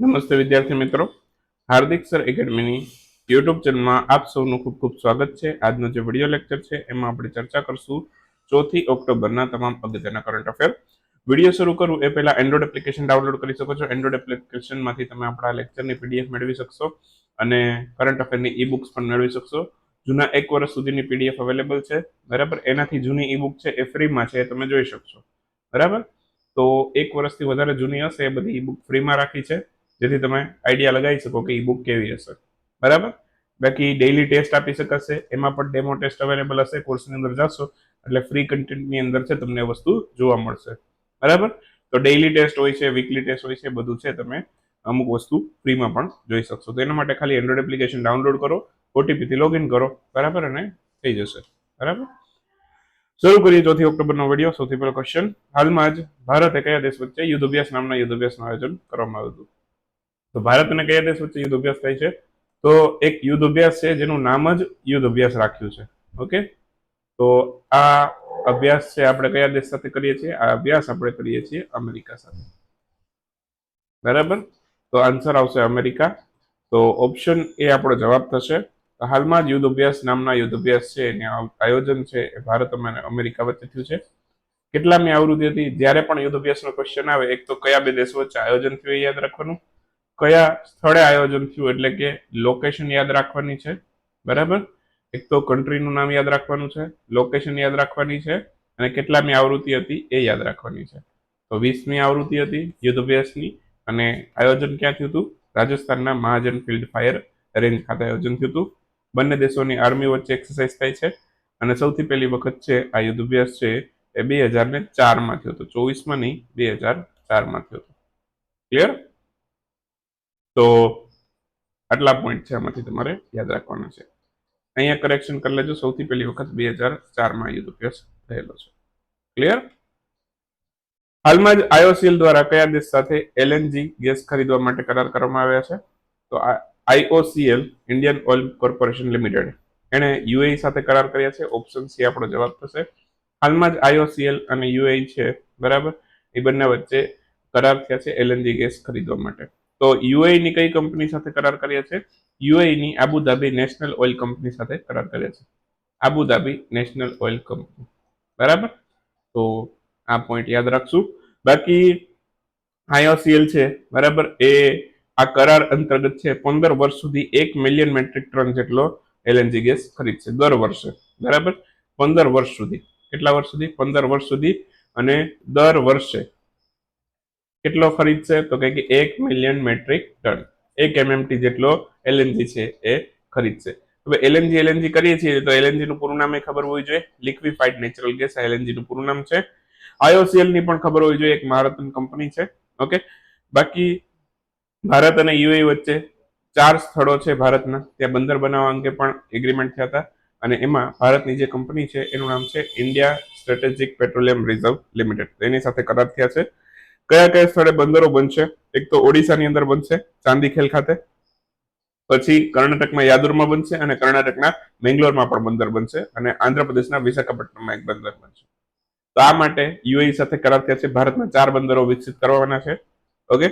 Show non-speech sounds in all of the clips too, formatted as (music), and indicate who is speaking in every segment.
Speaker 1: નમસ્તે વિદ્યાર્થી મિત્રો. હાર્દિક સર એકેડમીની યુટ્યુબ ચેનલમાં આપ સૌનું ખૂબ ખૂબ સ્વાગત છે. આજનો જે વીડિયો લેક્ચર છે, એમાં આપણે ચર્ચા કરશું ચોથી ઓક્ટોબરના તમામ અગત્યના કરંટ અફેર વીડિયો શરૂ કરું એ પહેલાં એન્ડ્રોઇડ એપ્લિકેશન ડાઉનલોડ કરી શકો છો. એન્ડ્રોઇડ એપ્લિકેશનમાંથી તમે આપણા લેક્ચરની પીડીએફ મેળવી શકશો અને કરંટ અફેરની ઈ બુક્સ પણ મેળવી શકશો. જૂના એક વર્ષ સુધીની પીડીએફ અવેલેબલ છે. બરાબર? એનાથી જૂની ઈ બુક છે એ ફ્રીમાં છે એ તમે જોઈ શકશો. બરાબર? તો એક વર્ષથી વધારે જૂની હશે એ બધી ઈ બુક ફ્રીમાં રાખી છે. જેથી તમે આઈડિયા લગાવી શકો કે ઈ બુક કેવી હશે. બરાબર? બાકી ડેઇલી ટેસ્ટ આપી શકાશે. એમાં પણ ડેમો ટેસ્ટ અવેલેબલ હશે. કોર્સની અંદર જશો. એટલે ફ્રી કન્ટેન્ટની અંદર છે તમને વસ્તુ જોવા મળશે. બરાબર? તો ડેઇલી ટેસ્ટ હોય છે વીકલી ટેસ્ટ હોય છે, બધું છે તમે અમુક વસ્તુ ફ્રીમાં પણ જોઈ શકશો. તો એના માટે ખાલી એન્ડ્રોઇડ એપ્લિકેશન ડાઉનલોડ કરો ઓટીપીથી લોગિન કરો. બરાબર? અને થઈ જશે. બરાબર? શરૂ કરીએ ચોથી ઓક્ટોબરનો વીડિયો સૌથી પહેલો ક્વેશ્ચન હાલમાં જ ભારતે કયા દેશ વચ્ચે યુદ્ધ અભ્યાસ નામના યુદ્ધ અભ્યાસનું આયોજન કરવામાં આવ્યું હતું? તો ભારત અને કયા દેશ વચ્ચે યુદ્ધ અભ્યાસ થાય છે? તો એક યુદ્ધ અભ્યાસ છે, જેનું નામ જ યુદ્ધ અભ્યાસ રાખ્યું છે. ઓકે? તો આ અભ્યાસ છે આપણે કયા દેશ સાથે કરીએ છીએ? આ અભ્યાસ આપણે કરીએ છીએ અમેરિકા સાથે. બરાબર? તો આન્સર આવશે અમેરિકા. તો ઓપ્શન એ આપણો જવાબ થશે. હાલમાં જ યુદ્ધ અભ્યાસ નામના યુદ્ધ અભ્યાસ છે, એને આયોજન છે, એ ભારત અને અમેરિકા વચ્ચે થયું છે. કેટલામી આવૃત્તિ હતી? જ્યારે પણ યુદ્ધ અભ્યાસનો ક્વેશ્ચન આવે, એક તો કયા બે દેશો વચ્ચે આયોજન થયું યાદ રાખવાનું? કયા સ્થળે આયોજન થયું એટલે કે લોકેશન યાદ રાખવાની છે? બરાબર? એક તો કન્ટ્રીનું નામ યાદ રાખવાનું છે લોકેશન યાદ રાખવાની છે, અને કેટલામી આવૃત્તિ હતી એ યાદ રાખવાની છે. તો વીસમી આવૃત્તિ હતી યુદ્ધ અભ્યાસની, અને આયોજન ક્યાં થયું હતું? રાજસ્થાનના મહાજન ફિલ્ડ ફાયર રેન્જ ખાતે આયોજન થયું હતું. બંને દેશોની આર્મી વચ્ચે એક્સરસાઇઝ થાય છે, અને સૌથી પહેલી વખત છે આ યુદ્ધ અભ્યાસ છે એ બે હજાર ને ચારમાં થયો હતો. ચોવીસમાં નહીં, બે હજાર ચારમાં થયો હતો. ક્લિયર તો આટલા પોઈન્ટ છે આમાંથી તમારે યાદ રાખવાના છે. અહીંયા કરેક્શન કરી લેજો. સૌથી પહેલી વખત બે હજાર ચારમાં યુદ્ધ અભ્યાસ થયેલો છે. ક્લિયર હાલમાં જ આઈઓસીએલ દ્વારા કયા દેશ સાથે એલએનજી ગેસ ખરીદવા માટે કરાર કરવામાં આવ્યા છે? તો IOCL Indian oil corporation limited એણે યુએઈ સાથે કરાર કર્યા છે. ઓપ્શન સી આપણો જવાબ થશે. હાલમાં જ આઈઓસીએલ અને યુએઈ છે. બરાબર? એ બંને વચ્ચે કરાર થયા છે એલએનજી ગેસ ખરીદવા માટે. તો યુએઈની કઈ કંપની સાથે કરાર કર્યા છે? યુએઈની Abu Dhabi national oil company સાથે કરાર કર્યા છે. Abu Dhabi national oil company. બરાબર? તો આ પોઈન્ટ યાદ રાખશું. બાકી આઈઓસીએલ છે, બરાબર? એ આ કરાર અંતર્ગત છે, પંદર વર્ષ સુધી એક મિલિયન મેટ્રિક ટન જેટલો એલએનજી ગેસ ખરીદશે દર વર્ષે. બરાબર? પંદર વર્ષ સુધી. કેટલા વર્ષ સુધી? પંદર વર્ષ સુધી. અને દર વર્ષે કેટલો ખરીદશે તો કે એક મિલિયન મેટ્રિક ટન એક એમએમટી જેટલો એલએનજી છે એ ખરીદશે હવે એલએનજી એલએનજી કરીએ છીએ તો એલએનજી નું પૂરું નામ એ ખબર હોવી જોઈએ. લિક્વિફાઈડ નેચરલ ગેસ એલએનજી નું પૂરું નામ છે. આઈઓસીએલની પણ ખબર હોવી જોઈએ. એક મહારતન કંપની છે. ઓકે બાકી ભારત અને યુએ વચ્ચે ચાર સ્થળો છે ભારતના. ત્યાં બંદર બનાવવા અંગે પણ એગ્રીમેન્ટ થયા હતા. અને એમાં ભારતની જે કંપની છે એનું નામ છે India strategic petroleum reserve limited એની સાથે કરાર થયા છે. કયા કયા સ્થળે બંદરો બનશે? એક તો ઓડિશાની અંદર બનશે ચાંદીખેલ ખાતે. પછી કર્ણાટકમાં યાદુરમાં બનશે અને કર્ણાટકના મેંગ્લોરમાં પણ બંદર બનશે અને આંધ્રપ્રદેશના વિશાખાપટ્ટનમમાં એક બંદર બનશે. તો આ માટે યુએઈ સાથે કરાર થયા છે. ભારતમાં ચાર બંદરો વિકસિત કરવાના છે. ઓકે?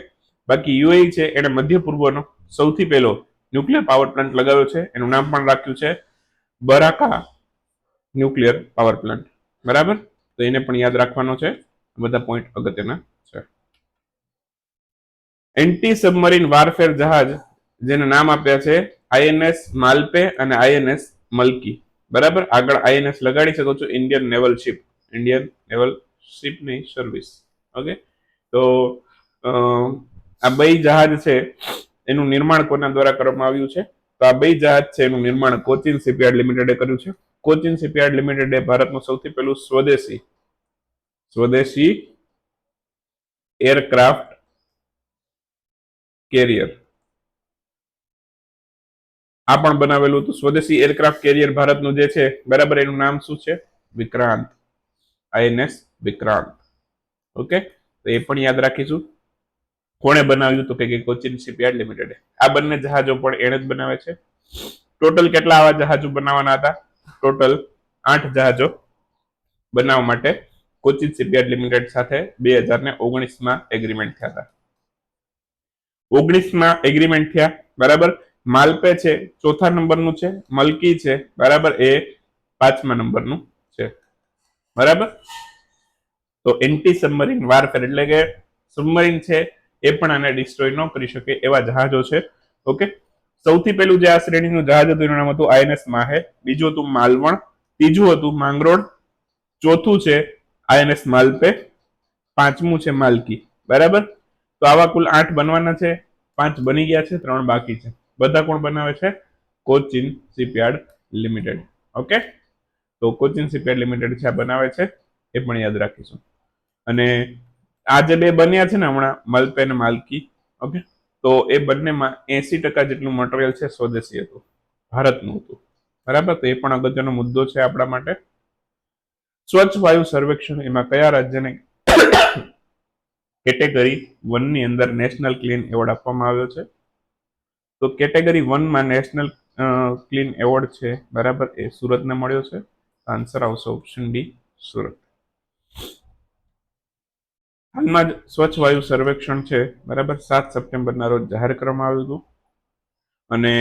Speaker 1: બાકી યુએઈ છે, એણે મધ્ય પૂર્વનો સૌથી પહેલો ન્યુક્લિયર પાવર પ્લાન્ટ લગાવ્યો છે. એનું નામ પણ રાખ્યું છે બરાકા ન્યુક્લિયર પાવર પ્લાન્ટ. બરાબર? તો એને પણ યાદ રાખવાનો છે. બધા પોઈન્ટ અગત્યના. એન્ટી સબમરીન વારફેર જહાજ, જેને નામ આપ્યા છે આઈએનએસ માલપે અને આઈએનએસ મલકી. બરાબર? આગળ આઈએનએસ લગાડી શકો છો Indian naval ship Indian naval શિપની service okay તો આ બે જહાજ છે, એનું નિર્માણ કોના દ્વારા કરવામાં આવ્યું છે? તો આ બે જહાજ છે, એનું નિર્માણ કોચિન શિપયાર્ડ લિમિટેડે કર્યું છે. કોચિન શિપયાર્ડ લિમિટેડે ભારતનું સૌથી પહેલું સ્વદેશી સ્વદેશી એરક્રાફ્ટ કેરિયર. આ પણ બનાવેલું હતું. સ્વદેશી એરક્રાફ્ટ કેરિયર ભારતનું જે છે, બરાબર એનું નામ શું છે? વિક્રાંત. આઈએનએસ વિક્રાંત. ઓકે? તો એ પણ યાદ રાખીશું. કોણે બનાવ્યું તો કે કોચિન શિપયાર્ડ લિમિટેડ. આ બંને જહાજો પણ એણે જ બનાવે છે. ટોટલ કેટલા આવા જહાજો બનાવવાના હતા? ટોટલ આઠ જહાજો બનાવવા માટે કોચિન શિપયાર્ડ લિમિટેડ સાથે બે હજાર ને ઓગણીસમાં એગ્રીમેન્ટ થયા હતા. ઓગણીસમાં એગ્રીમેન્ટ થયા, બરાબર? માલપે છે, ચોથા નંબરનું છે, મલકી છે, બરાબર? એ પાંચમા નંબરનું છે. બરાબર? તો એન્ટી સબમરીન વારફેર એટલે કે સબમરીન છે, એ પણ આને ડિસ્ટ્રોય ન કરી શકે એવા જહાજો છે. ઓકે સૌથી પહેલું જે આ શ્રેણીનું જહાજ હતું, એનું નામ હતું આઈએનએસ માહે બીજું હતું માલવણ. ત્રીજું હતું માંગરોળ. ચોથું છે આઈએનએસ માલપે. પાંચમું છે માલકી. બરાબર? તો આવા કુલ આઠ બનવાના છે. પાંચ બની ગયા છે, ત્રણ બાકી છે. બધા કોણ બનાવે છે? Cochin shipyard limited. ઓકે? તો કોચિન શિપયાર્ડ લિમિટેડ છે આ બનાવે છે, એ પણ યાદ રાખીશું. અને આ જે બે બન્યા છે ને હમણાં, મલપે અને માલકી, ઓકે? તો એ બંનેમાં એસી ટકા જેટલું મટીરિયલ છે સ્વદેશી હતું, ભારતનું હતું. બરાબર? તો એ પણ અગત્યનો મુદ્દો છે આપણા માટે. સ્વચ્છ વાયુ સર્વેક્ષણ એમાં કયા રાજ્યને કેટેગરી વનની અંદર નેશનલ ક્લીન એવોર્ડ આપવામાં આવ્યો છે. તો કેટેગરી વનમાં નેશનલ ક્લીન એવોર્ડ છે. બરાબર? એ સુરતને મળ્યો છે. આન્સર આવશે ઓપ્શન ડી સુરત. હાલમાં જ સ્વચ્છ વાયુ સર્વેક્ષણ છે. બરાબર? સાત સપ્ટેમ્બરના રોજ જાહેર કરવામાં આવ્યું હતું. અને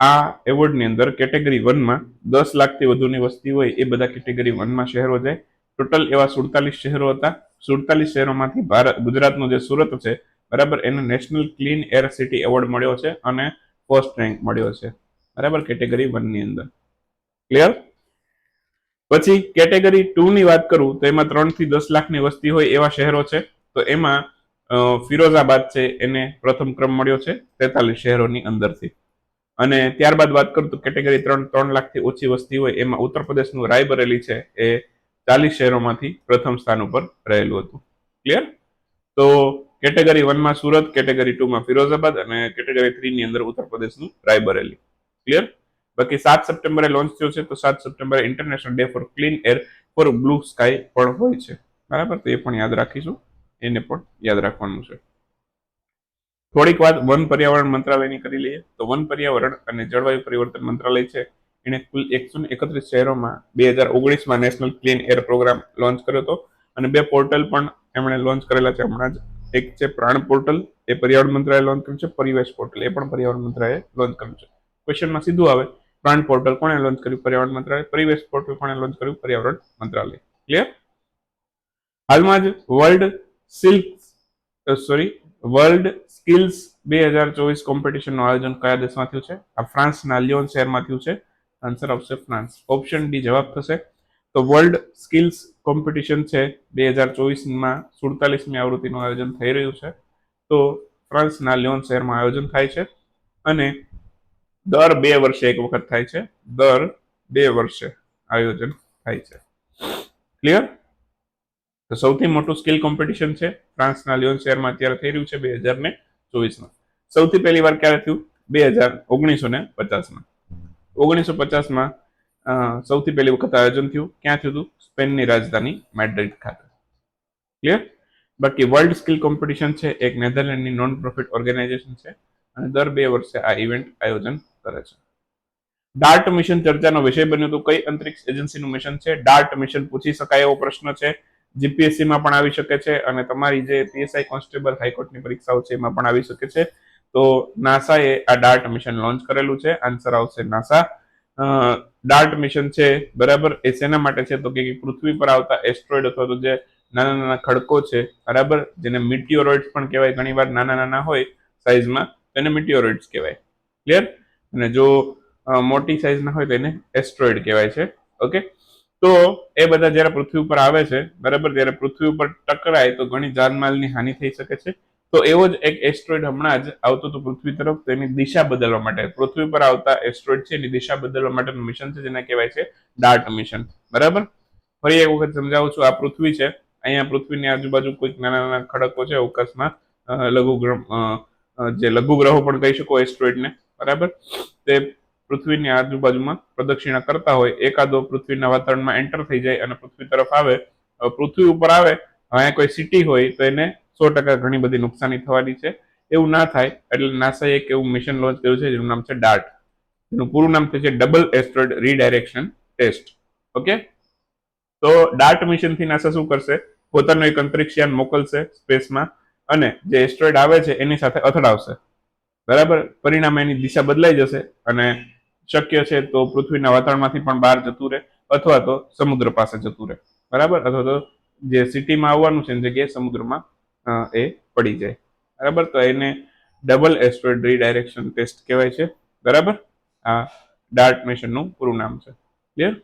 Speaker 1: આ એવોર્ડની અંદર કેટેગરી વનમાં દસ લાખથી વધુની વસ્તી હોય એ બધા કેટેગરી વનમાં શહેરો જાય. ટોટલ એવા સુડતાલીસ શહેરો હતા. સુડતાલીસ શહેરોમાંથી ભારત, ગુજરાતનું જે સુરત છે, બરાબર, એને national clean air city award મળ્યો છે અને ફર્સ્ટ રેન્ક મળ્યો છે. બરાબર, કેટેગરી વનની અંદર. ક્લિયર પછી, કેટેગરી ટુની વાત કરું, તો એમાં ત્રણથી દસ લાખની વસ્તી હોય એવા શહેરો છે. તો એમાં ફિરોઝાબાદ છે, એને પ્રથમ ક્રમ મળ્યો છે, તેતાલીસ શહેરોની અંદરથી. અને ત્યારબાદ વાત કરું તો કેટેગરી ત્રણ ત્રણ લાખથી ઓછી વસ્તી હોય એમાં ઉત્તર પ્રદેશનું રાયબરેલી છે, એ ચાલીસ શહેરોમાંથી પ્રથમ સ્થાન ઉપર રહેલું હતું. ક્લિયર તો કેટેગરી વનમાં સુરત, કેટેગરી ટુમાં ફિરોઝાબાદ અને કેટેગરી થ્રીની અંદર ઉત્તર પ્રદેશનું રાયબરેલી. ક્લિયર બાકી સાત સપ્ટેમ્બરે લોન્ચ થયો છે, તો સાત સપ્ટેમ્બરે international day for clean air for blue sky પણ હોય છે. બરાબર? તો એ પણ યાદ રાખીશું. એને પણ યાદ રાખવાનું છે. થોડીક વાત વન પર્યાવરણ મંત્રાલયની કરી લઈએ. તો વન પર્યાવરણ અને જળવાયુ પરિવર્તન મંત્રાલય છે. એણે કુલ એકસો ને એકત્રીસ શહેરોમાં બે હજાર ઓગણીસમાં national clean air programme launch કર્યો હતો. અને બે પોર્ટલ પણ એમણે લોન્ચ કરેલા છે. હમણાં જ એક છે પ્રાણ પોર્ટલ, એ પર્યાવરણ મંત્રાલય લોન્ચ કર્યું છે. પરિવેશ પોર્ટલ, એ પણ પર્યાવરણ મંત્રાલયે લોન્ચ કર્યું છે. ક્વેશ્ચનમાં સીધું આવે, પ્રાણ પોર્ટલ કોણે લોન્ચ કર્યું? પર્યાવરણ મંત્રાલય, પરિવેશ પોર્ટલ કોણે લોન્ચ કર્યું? પર્યાવરણ મંત્રાલય. ક્લિયર હાલમાં જ world silk sorry world skills બે હજાર ચોવીસ કોમ્પિટિશનનું આયોજન કયા દેશમાં થયું છે? આ ફ્રાન્સના લિયોન શહેરમાં થયું છે. આન્સર આવશે ફ્રાન્સ ઓપ્શન ડી જવાબ થશે. તો વર્લ્ડ સ્કિલ્સ કોમ્પિટિશન છે બે હજાર ચોવીસમાં સુડતાલીસમી આવૃત્તિનું આયોજન થઈ રહ્યું છે. તો ફ્રાન્સના લિયોન શહેરમાં આયોજન થાય છે અને દર બે વર્ષે એક વખત થાય છે. દર બે વર્ષે આયોજન થાય છે. ક્લિયર તો સૌથી મોટું સ્કિલ કોમ્પિટિશન છે ફ્રાન્સના લિયોન શહેરમાં અત્યારે થઈ રહ્યું છે બે હજાર ને ચોવીસમાં. સૌથી પહેલી વાર ક્યારે થયું? બે હજાર ઓગણીસો ને પચાસમાં. ઓગણીસો પચાસમાં સૌથી પહેલી વખત આયોજન થયું. ક્યાં થયું હતું? સ્પેનની રાજધાની મેડ્રિડ ખાતે. ક્લિયર બાકી વર્લ્ડ સ્કિલ કોમ્પિટિશન છે, એક નેધરલેન્ડની નોન પ્રોફિટ ઓર્ગેનાઇઝેશન છે, અને દર બે વર્ષે આ ઇવેન્ટ આયોજન કરે છે. ડાર્ટ મિશન ચર્ચાનો વિષય બન્યો હતો, કઈ અંતરિક્ષ એજન્સીનું મિશન છે? ડાર્ટ મિશન પૂછી શકાય એવો પ્રશ્ન છે. જીપીએસસીમાં પણ આવી શકે છે, અને તમારી જે પીએસઆઈ કોન્સ્ટેબલ હાઈકોર્ટની પરીક્ષાઓ છે, એમાં પણ આવી શકે છે. તો નાસાએ આ ડાર્ટ મિશન લોન્ચ કરેલું છે, આન્સર આવશે નાસા. ડાર્ટ મિશન છે, બરાબર? એ શેના માટે છે? તો કે પૃથ્વી પર આવતા એસ્ટ્રોઇડ અથવા તો જે નાના નાના ખડકો છે, બરાબર? જેને મિટિયોરોઇડ્સ પણ કહેવાય, ઘણીવાર નાના નાના હોય સાઇઝમાં તેને મિટિયોરોઇડ્સ કહેવાય. ક્લિયર અને જો મોટી સાઇઝના હોય તેને એસ્ટ્રોઇડ કહેવાય છે ઓકે તો એ બધા જ્યારે પૃથ્વી ઉપર આવે છે, બરાબર? ત્યારે પૃથ્વી ઉપર ટકરાય તો ઘણી જાનમાલની હાનિ થઈ શકે છે. તો એવો જ એક એસ્ટ્રોઇડ હમણાં જ આવતું હતું પૃથ્વી તરફ તેની દિશા બદલવા માટે. પૃથ્વી પર આવતા એસ્ટ્રોઇડ છે, એની દિશા બદલવા માટેનું મિશન છે, જેને કહેવાય છે ડાર્ટ મિશન બરાબર? ફરી એક વખત સમજાવું છું, આ પૃથ્વી છે. અહીંયા પૃથ્વીની આજુબાજુ કોઈક નાના નાના ખડકો છે, અવકાશમાં. લઘુગ્રહ જે લઘુગ્રહો પણ કહી શકો એસ્ટ્રોઇડને બરાબર? તે પૃથ્વીની આજુબાજુમાં પ્રદક્ષિણા કરતા હોય. એકાદો પૃથ્વીના વાતાવરણમાં એન્ટર થઈ જાય અને પૃથ્વી તરફ આવે. પૃથ્વી ઉપર આવે અહીંયા કોઈ સિટી હોય તો એને સો ટકા ઘણી બધી નુકસાની થવાની છે. એવું ના થાય, એટલે નાસાએ એક એવું મિશન લોન્ચ કર્યું છે જેનું નામ છે ડાર્ટ એનું પૂરું નામ છે double asteroid redirection test okay તો ડાર્ટ મિશનથી નાસા શું કરશે? પોતાનું એક અંતરિક્ષયાન મોકલશે સ્પેસમાં અને જે એસ્ટ્રોઇડ આવે છે એની સાથે અથડાવશે. બરાબર? પરિણામે એની દિશા બદલાઈ જશે અને શક્ય છે તો પૃથ્વીના વાતાવરણમાંથી પણ બહાર જતું રહે અથવા તો સમુદ્ર પાસે જતું રહે. બરાબર? અથવા તો જે સિટીમાં આવવાનું છે જગ્યાએ સમુદ્રમાં એ પડી જાય. બરાબર? તો એને ડબલ એસ્ટ્રોઇડ રીડાયરેક્શન ટેસ્ટ કહેવાય છે. બરાબર? આ ડાર્ટ મિશનનું પૂરું નામ છે. ક્લિયર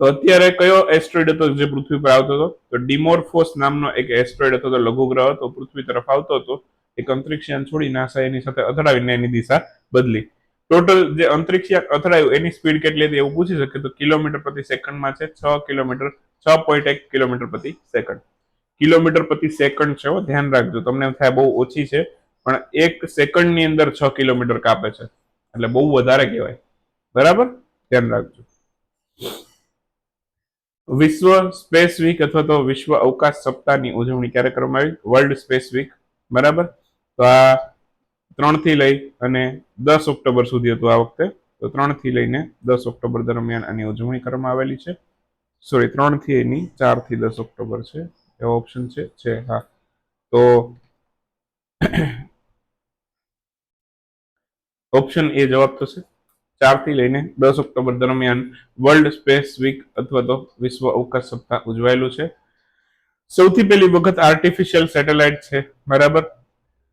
Speaker 1: તો અત્યારે કયો એસ્ટ્રોઇડ હતો જે પૃથ્વી પર આવતો હતો? તો ડિમોર્ફોસ નામનો એક એસ્ટ્રોઇડ હતો, તો લઘુગ્રહ હતો, પૃથ્વી તરફ આવતો હતો. એક અંતરિક્ષયાન છોડી નાસા એની સાથે અથડાવીને એની દિશા બદલી. ટોટલ જે અંતરિક્ષયાન અથડાયું, એની સ્પીડ કેટલી હતી એવું પૂછી શકે તો કિલોમીટર પ્રતિ સેકન્ડમાં છે, છ કિલોમીટર, છ પોઈન્ટ એક કિલોમીટર પ્રતિ સેકન્ડ. કિલોમીટર પ્રતિ સેકન્ડ છે ધ્યાન રાખજો. તમને થાય બહુ ઓછી છે, પણ એક સેકન્ડની અંદર છ કિલોમીટર કાપે છે. એટલે બહુ વધારે કહેવાય. બરાબર? ધ્યાન રાખજો. વિશ્વ સ્પેસ વીક અથવા તો વિશ્વ અવકાશ સપ્તાહની ઉજવણી ક્યારે કરવામાં આવી? World space week. બરાબર? તો આ ત્રણથી લઈ અને દસ ઓક્ટોબર સુધી હતું આ વખતે. તો ત્રણથી લઈને દસ ઓક્ટોબર દરમિયાન આની ઉજવણી કરવામાં આવેલી છે. સોરી ત્રણથી એની ચારથી દસ ઓક્ટોબર છે. એવો ઓપ્શન છે છે, હા. તો ઓપ્શન એ જવાબ થશે. ચારથી લઈને દસ ઓક્ટોબર દરમિયાન વર્લ્ડ સ્પેસ વીક અથવા તો વિશ્વ અવકાશ સપ્તાહ ઉજવાયેલું છે. સૌથી પહેલી વખત આર્ટિફિશિયલ સેટેલાઇટ છે, બરાબર?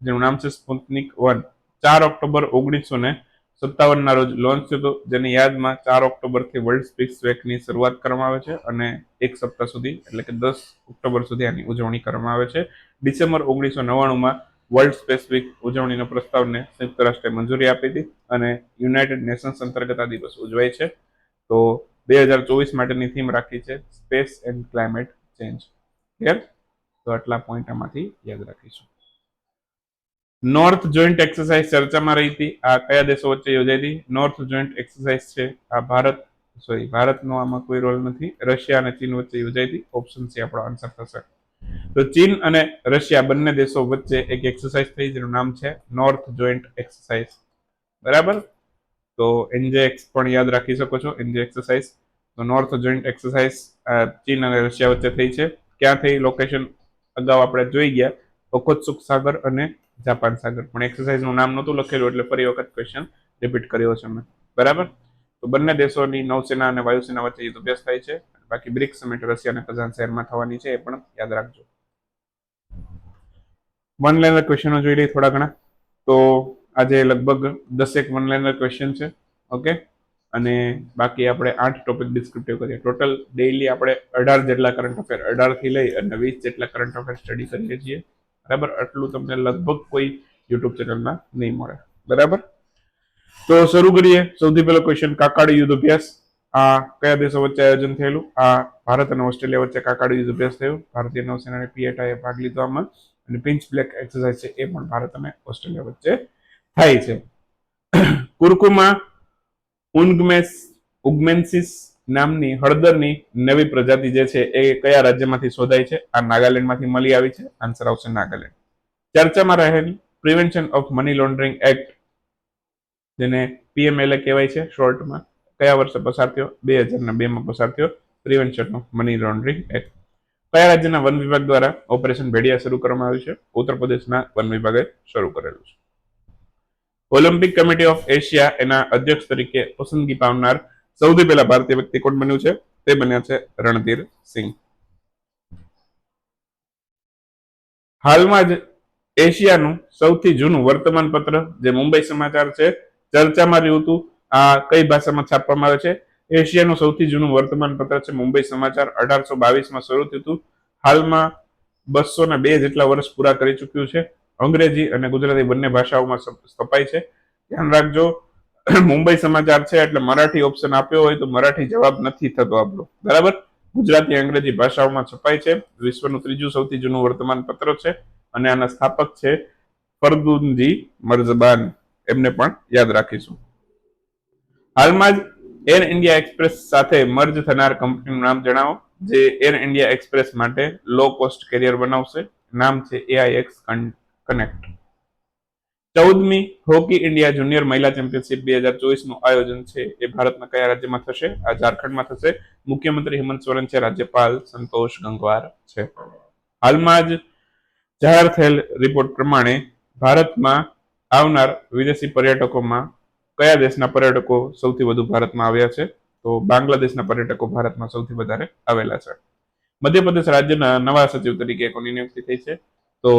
Speaker 1: જેનું નામ છે સ્પુતનિક વન. ચાર ઓક્ટોબર ઓગણીસો ને સત્તાવન ના રોજ લોન્ચ થયું જેની યાદમાં ચાર ઓક્ટોબરથી વર્લ્ડ સ્પેસ વેકની શરૂઆત કરવામાં આવે છે અને એક સપ્તાહ સુધી, એટલે કે દસ ઓક્ટોબર સુધી આની ઉજવણી કરવામાં આવે છે. ડિસેમ્બર ઓગણીસો નવ્વાણુંમાં વર્લ્ડ સ્પેસ વીક ઉજવણીનો પ્રસ્તાવને સંયુક્ત રાષ્ટ્રે મંજૂરી આપી હતી અને યુનાઇટેડ નેશન્સ અંતર્ગત આ દિવસ ઉજવાય છે. તો બે હજાર ચોવીસ માટેની થીમ રાખી છે space and climate change clear તો આટલા પોઈન્ટ આમાંથી યાદ રાખીશું. નોર્થ જોઈન્ટ એક્સરસાઇઝ ચર્ચામાં રહી હતી. આ કયા દેશો વચ્ચે યોજાઈ હતી? નોર્થ જોઈન્ટ એક્સરસાઇઝ છે. આ ભારત સોરી ભારતનો આમાં કોઈ રોલ નથી. રશિયા અને ચીન વચ્ચે યોજાઈ હતી. ઓપ્શન સી આપણો આન્સર થશે. તો ચીન અને રશિયા બંને દેશો વચ્ચે એક એક્સરસાઇઝ થઈ, જેનું નામ છે નોર્થ જોઈન્ટ એક્સરસાઇઝ બરાબર? તો એનજેએક્સ પણ યાદ રાખી શકો છો એનજે એક્સરસાઇઝ તો નોર્થ જોઈન્ટ એક્સરસાઇઝ ચીન અને રશિયા વચ્ચે થઈ છે. ક્યાં થઈ? લોકેશન અગાઉ આપણે જોઈ ગયા. ઓખોત્સુક સાગર અને જાપાન સાગર. પણ એક્સરસાઇઝનું નામ નહોતું લખેલું, એટલે ફરી વખત ક્વેશ્ચન રિપીટ કર્યો છે મેં. બરાબર? તો બંને દેશોની નૌસેના અને વાયુસેના વચ્ચે યુદ્ધ અભ્યાસ થાય છે. બાકી બ્રિક્સ સમિટ રશિયા અને કઝાન શહેરમાં થવાની છે, એ પણ યાદ રાખજો. વન લાઇનર ક્વેશ્ચનો જોઈ લઈએ થોડા ઘણા. તો આજે લગભગ દસેક વન લાઇનર ક્વેશ્ચન છે ઓકે અને બાકી આપણે આઠ ટોપિક ડિસ્ક્રિપ્ટિવ કરીએ. ટોટલ ડેઈલી આપણે અઢાર જેટલા કરંટ અફેર અઢારથી લઈ અને વીસ જેટલા કરંટ અફેર સ્ટડી કરીએ છીએ. બરાબર? આટલું તમને લગભગ કોઈ યુટ્યુબ ચેનલમાં નહીં મળે. બરાબર? તો શરૂ કરીએ. સૌથી પહેલો ક્વેશ્ચન કાકાડી યુદ્ધ અભ્યાસ. આ કયા દેશો વચ્ચે આયોજન થયેલું? આ ભારત અને ઓસ્ટ્રેલિયા વચ્ચે કાકાડી યુદ્ધ અભ્યાસ થયો. ભારતીય નૌસેનાને પીએટાએ ભાગ લીધો આમાં. અને પિંચ બ્લેક એક્સરસાઇઝ છે એ પણ ભારત અને ઓસ્ટ્રેલિયા વચ્ચે થાય છે. (coughs) કુરકુમા ઉન્ગમેસ ઉગમેન્સિસ નામની હળદરની નવી પ્રજાતિ જે છે એ કયા રાજ્યમાંથી શોધાઈ છે? આ નાગાલેન્ડમાંથી મળી આવી છે. આન્સર આવશે નાગાલેન્ડ. ચર્ચામાં રહેલ prevention of money laundering act જેને પીએમએલએ કહેવાય છે શોર્ટમાં, કયા વર્ષે પસાર થયો? બે હજાર બેમાં પસાર થયો. Prevention of money laundering act કયા રાજ્યના વન વિભાગ દ્વારા ઓપરેશન ભેડિયા શરૂ કરવામાં આવ્યું છે? ઉત્તર પ્રદેશના વન વિભાગે શરૂ કરેલું છે. ઓલિમ્પિક કમિટી ઓફ એશિયા એના અધ્યક્ષ તરીકે પસંદગી પામનાર સૌથી પહેલા ભારતીય વ્યક્તિ કોણ બન્યું છે? તે બન્યા છે રણધીર સિંહ. હાલમાં જ એશિયાનું સૌથી જૂનું વર્તમાન પત્ર જે મુંબઈ સમાચાર છે, ચર્ચામાં રહ્યું હતું, આ કઈ ભાષામાં છાપવામાં આવે છે? એશિયાનું સૌથી જૂનું વર્તમાન પત્ર છે મુંબઈ સમાચાર, અઢારસો બાવીસમાં શરૂ થયું હતું. હાલમાં બસો ને બે જેટલા વર્ષ પૂરા કરી ચૂક્યું છે. અંગ્રેજી અને ગુજરાતી બંને ભાષાઓમાં સ્થપાય છે. ધ્યાન રાખજો મુંબઈ સમાચાર છે એટલે મરાઠી ઓપ્શન આપ્યો હોય તો મરાઠી જવાબ નથી થતો આપણો. બરાબર? ગુજરાતી અંગ્રેજી ભાષાઓમાં છપાય છે. વિશ્વનું ત્રીજું સૌથી જૂનું વર્તમાન પત્ર છે અને આના સ્થાપક છે ફરદુનજી મરઝબાન એમને પણ યાદ રાખીશું. હાલમાં જ એર ઇન્ડિયા એક્સપ્રેસ સાથે મર્જ થનાર કંપનીનું નામ જણાવો, જે એર ઇન્ડિયા એક્સપ્રેસ માટે લો કોસ્ટ કેરિયર બનાવશે. નામ છે એઆઈએક્સ કનેક્ટ ચૌદમી હોકી ઇન્ડિયા જુનિયર મહિલા ચેમ્પિયનશિપ બે હજાર ચોવીસનું આયોજન છે. એ ભારતના કયા રાજ્યમાં થશે? આ ઝારખંડમાં થશે. મુખ્યમંત્રી હેમંત સોરેન છે, રાજ્યપાલ સંતોષ ગંગવાર છે. હાલમાં જ જાહેર થયેલ રિપોર્ટ પ્રમાણે ભારતમાં આવનાર વિદેશી પર્યટકોમાં કયા દેશના પર્યટકો સૌથી વધુ ભારતમાં આવ્યા છે? તો બાંગ્લાદેશના પર્યટકો ભારતમાં સૌથી વધારે આવેલા છે. મધ્યપ્રદેશ રાજ્યના નવા સચિવ તરીકે કોની નિયુક્તિ થઈ છે? તો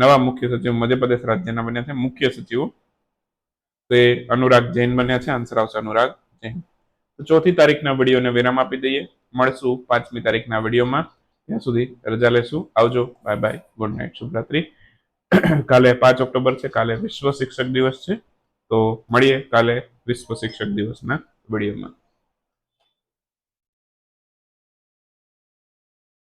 Speaker 1: નવા મુખ્ય સચિવ મધ્યપ્રદેશ રાજ્યના બન્યા છે. મુખ્ય સચિવ તે અનુરાગ જૈન બન્યા છે. આન્સર આવશે અનુરાગ જૈન. તો ચોથી તારીખના વિડીયોને વિરામ આપી દઈએ. મળશું પાંચમી તારીખના વિડીયોમાં. ત્યાં સુધી રજા લેશું. આવજો. Bye bye. Good night. શુભરાત્રી. કાલે પાંચ ઓક્ટોબર છે. કાલે વિશ્વ શિક્ષક દિવસ છે. તો મળીએ કાલે વિશ્વ શિક્ષક દિવસના વિડીયોમાં.